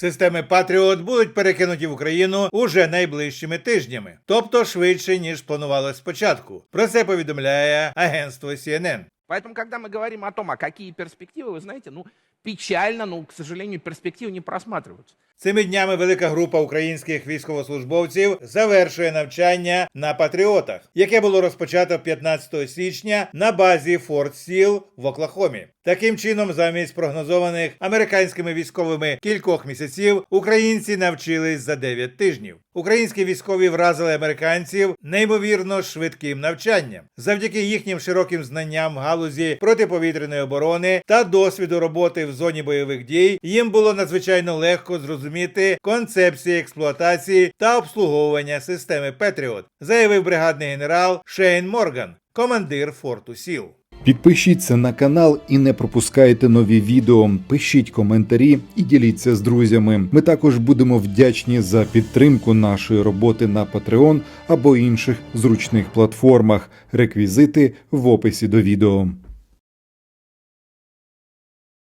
Системи Патріот будуть перекинуті в Україну уже найближчими тижнями, тобто швидше ніж планувалось спочатку. Про це повідомляє агентство CNN. Поэтому, когда мы говорим о том, а какие перспективы, вы знаете, ну, печально, но, к сожалению, перспективы не просматриваются. Цими днями велика група українських військовослужбовців завершує навчання на патріотах, яке було розпочато 15 січня на базі Форт Сіл в Оклахомі. Таким чином, замість прогнозованих американськими військовими кількох місяців, українці навчились за 9 тижнів. Українські військові вразили американців неймовірно швидким навчанням, завдяки їхнім широким знанням в галузі протиповітряної оборони та досвіду роботи в зоні бойових дій. Їм було надзвичайно легко зрозуміти концепції експлуатації та обслуговування системи Петріот, заявив бригадний генерал Шейн Морган, командир форту Сіл. Підпишіться на канал і не пропускайте нові відео. Пишіть коментарі і діліться з друзями. Ми також будемо вдячні за підтримку нашої роботи на Patreon або інших зручних платформах. Реквізити в описі до відео.